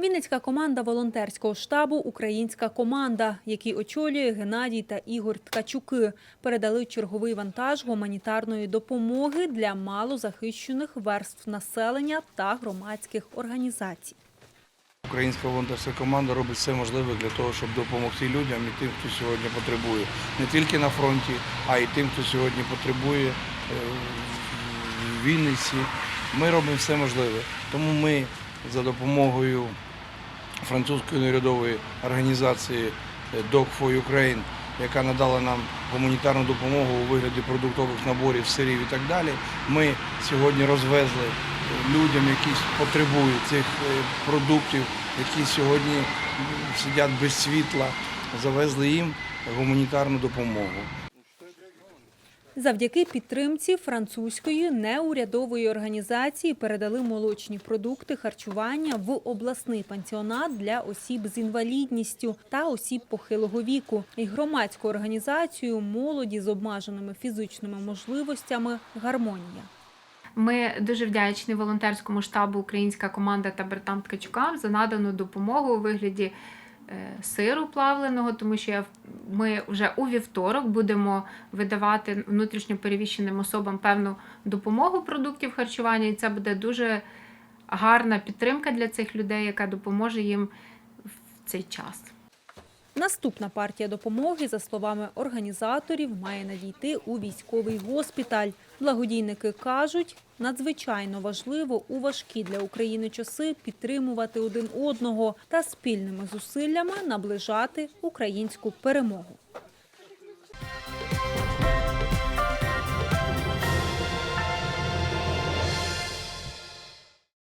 Вінницька команда волонтерського штабу Українська команда, який очолює Геннадій та Ігор Ткачуки, передали черговий вантаж гуманітарної допомоги для малозахищених верств населення та громадських організацій. Українська волонтерська команда робить все можливе для того, щоб допомогти людям і тим, хто сьогодні потребує. Не тільки на фронті, а й тим, хто сьогодні потребує е, в Вінниці. Ми робимо все можливе. Тому ми за допомогою французької неурядової організації е, Dog for Ukraine, яка надала нам гуманітарну допомогу у вигляді продуктових наборів, сирів і так далі. Ми сьогодні розвезли е, людям, які потребують цих е, продуктів, які сьогодні сидять без світла, завезли їм гуманітарну допомогу. Завдяки підтримці французької неурядової організації передали молочні продукти харчування в обласний пансіонат для осіб з інвалідністю та осіб похилого віку і громадську організацію молоді з обмеженими фізичними можливостями Гармонія. Ми дуже вдячні волонтерському штабу Українська команда та братам Ткачукам за надану допомогу у вигляді сиру плавленого, тому що я ми вже у вівторок будемо видавати внутрішньо перевіщеним особам певну допомогу продуктів харчування, і це буде дуже гарна підтримка для цих людей, яка допоможе їм в цей час. Наступна партія допомоги, за словами організаторів, має надійти у військовий госпіталь. Благодійники кажуть, надзвичайно важливо у важкі для України часи підтримувати один одного та спільними зусиллями наближати українську перемогу.